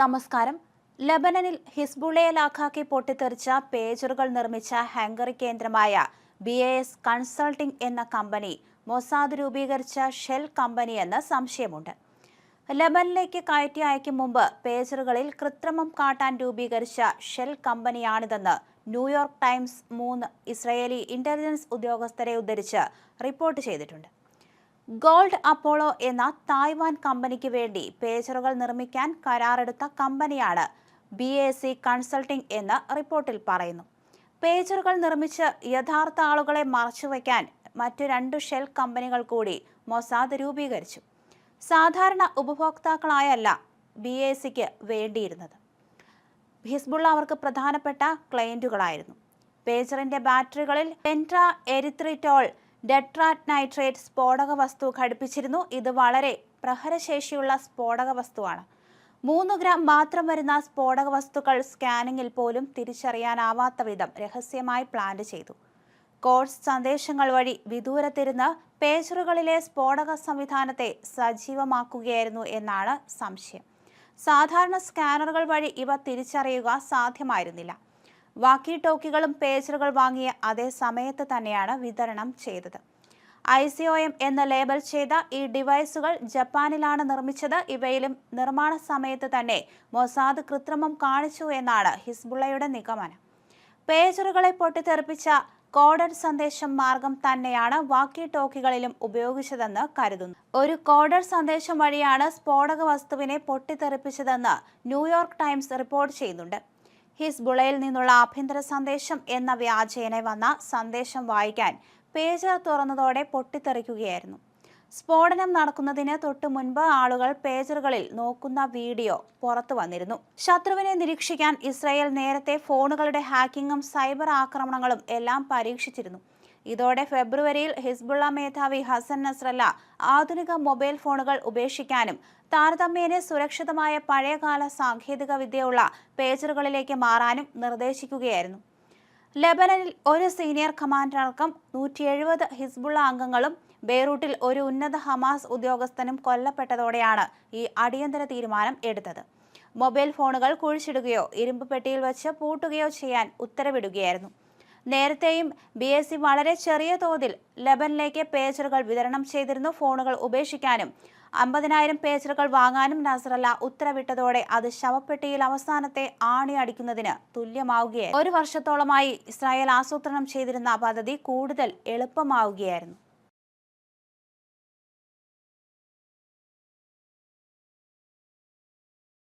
നമസ്കാരം. ലബനനിൽ ഹിസ്ബുളയെ ലാഖാക്കി പൊട്ടിത്തെറിച്ച പേജറുകൾ നിർമ്മിച്ച ഹംഗറി കേന്ദ്രമായ ബി എ എസ് കൺസൾട്ടിംഗ് എന്ന കമ്പനി മൊസാദ് രൂപീകരിച്ച ഷെൽ കമ്പനിയെന്ന് സംശയമുണ്ട്. ലബനിലേക്ക് കയറ്റി അയക്കും മുമ്പ് പേജറുകളിൽ കൃത്രിമം കാട്ടാൻ രൂപീകരിച്ച ഷെൽ കമ്പനിയാണിതെന്ന് ന്യൂയോർക്ക് ടൈംസ് മൂന്ന് ഇസ്രയേലി ഇന്റലിജൻസ് ഉദ്യോഗസ്ഥരെ ഉദ്ധരിച്ച് റിപ്പോർട്ട് ചെയ്തിട്ടുണ്ട്. ഗോൾഡ് അപ്പോളോ എന്ന തായ്വാൻ കമ്പനിക്ക് വേണ്ടി പേജറുകൾ നിർമ്മിക്കാൻ കരാറെടുത്ത കമ്പനിയാണ് ബി എ സി കൺസൾട്ടിംഗ് എന്ന് റിപ്പോർട്ടിൽ പറയുന്നു. പേജറുകൾ നിർമ്മിച്ച് യഥാർത്ഥ ആളുകളെ മറച്ചുവെക്കാൻ മറ്റു രണ്ട് ഷെൽ കമ്പനികൾ കൂടി മൊസാദ് രൂപീകരിച്ചു. സാധാരണ ഉപഭോക്താക്കളായല്ല ബി എ സിക്ക് വേണ്ടിയിരുന്നത്. ഹിസ്ബുള്ള അവർക്ക് പ്രധാനപ്പെട്ട ക്ലയന്റുകളായിരുന്നു. പേജറിന്റെ ബാറ്ററികളിൽ പെൻട്രാ എരിത്രിറ്റോൾ ഡെട്രാറ്റ് നൈട്രേറ്റ് സ്ഫോടക വസ്തു ഘടിപ്പിച്ചിരുന്നു. ഇത് വളരെ പ്രഹരശേഷിയുള്ള സ്ഫോടക വസ്തുവാണ്. മൂന്ന് ഗ്രാം മാത്രം വരുന്ന സ്ഫോടക വസ്തുക്കൾ സ്കാനിങ്ങിൽ പോലും തിരിച്ചറിയാനാവാത്ത വിധം രഹസ്യമായി പ്ലാന്റ് ചെയ്തു. കോഴ്സ് സന്ദേശങ്ങൾ വഴി വിദൂരത്തിരുന്ന് പേജറുകളിലെ സ്ഫോടക സംവിധാനത്തെ സജീവമാക്കുകയായിരുന്നു എന്നാണ് സംശയം. സാധാരണ സ്കാനറുകൾ വഴി ഇവ തിരിച്ചറിയുക സാധ്യമായിരുന്നില്ല. വാക്കി ടോക്കികളും പേജറുകൾ വാങ്ങിയ അതേ സമയത്ത് തന്നെയാണ് വിതരണം ചെയ്തത്. ഐ സി ഒ എം എന്ന് ലേബൽ ചെയ്ത ഈ ഡിവൈസുകൾ ജപ്പാനിലാണ് നിർമ്മിച്ചത്. ഇവയിലും നിർമ്മാണ സമയത്ത് തന്നെ മൊസാദ് കൃത്രിമം കാണിച്ചു എന്നാണ് ഹിസ്ബുള്ളയുടെ നിഗമനം. പേജറുകളെ പൊട്ടിത്തെറിപ്പിച്ച കോഡഡ് സന്ദേശം മാർഗം തന്നെയാണ് വാക്കി ടോക്കികളിലും ഉപയോഗിച്ചതെന്ന് കരുതുന്നു. ഒരു കോഡഡ് സന്ദേശം വഴിയാണ് സ്ഫോടക വസ്തുവിനെ പൊട്ടിത്തെറിപ്പിച്ചതെന്ന് ന്യൂയോർക്ക് ടൈംസ് റിപ്പോർട്ട് ചെയ്യുന്നുണ്ട്. ഹിസ്ബുളയിൽ നിന്നുള്ള ആഭ്യന്തര സന്ദേശം എന്ന വ്യാജേന വന്ന സന്ദേശം വായിക്കാൻ പേജ് തുറന്നതോടെ പൊട്ടിത്തെറിക്കുകയായിരുന്നു. സ്ഫോടനം നടക്കുന്നതിന് തൊട്ടു മുൻപ് ആളുകൾ പേജറുകളിൽ നോക്കുന്ന വീഡിയോ പുറത്തു വന്നിരുന്നു. ശത്രുവിനെ നിരീക്ഷിക്കാൻ ഇസ്രായേൽ നേരത്തെ ഫോണുകളുടെ ഹാക്കിങ്ങും സൈബർ ആക്രമണങ്ങളും എല്ലാം പരീക്ഷിച്ചിരുന്നു. ഇതോടെ ഫെബ്രുവരിയിൽ ഹിസ്ബുള്ള മേധാവി ഹസൻ നസ്രല്ല ആധുനിക മൊബൈൽ ഫോണുകൾ ഉപേക്ഷിക്കാനും താരതമ്യേന സുരക്ഷിതമായ പഴയകാല സാങ്കേതിക വിദ്യയുള്ള പേജറുകളിലേക്ക് മാറാനും നിർദ്ദേശിക്കുകയായിരുന്നു. ലെബനനിൽ ഒരു സീനിയർ കമാൻഡർക്കും നൂറ്റി എഴുപത് ഹിസ്ബുള്ള അംഗങ്ങളും ബെയ്റൂട്ടിൽ ഒരു ഉന്നത ഹമാസ് ഉദ്യോഗസ്ഥനും കൊല്ലപ്പെട്ടതോടെയാണ് ഈ അടിയന്തര തീരുമാനം എടുത്തത്. മൊബൈൽ ഫോണുകൾ കുഴിച്ചിടുകയോ ഇരുമ്പ് പെട്ടിയിൽ വെച്ച് പൂട്ടുകയോ ചെയ്യാൻ ഉത്തരവിടുകയായിരുന്നു. നേരത്തെയും ബി എസ് സി വളരെ ചെറിയ തോതിൽ ലബനിലേക്ക് പേജറുകൾ വിതരണം ചെയ്തിരുന്നു ഫോണുകൾ ഉപേക്ഷിക്കാനും. അമ്പതിനായിരം പേജറുകൾ വാങ്ങാനും നസറല്ല ഉത്തരവിട്ടതോടെ അത് ശവപ്പെട്ടിയിൽ അവസാനത്തെ ആണി അടിക്കുന്നതിന് തുല്യമാവുകയായിരുന്നു. ഒരു വർഷത്തോളമായി ഇസ്രായേൽ ആസൂത്രണം ചെയ്തിരുന്ന പദ്ധതി കൂടുതൽ എളുപ്പമാവുകയായിരുന്നു.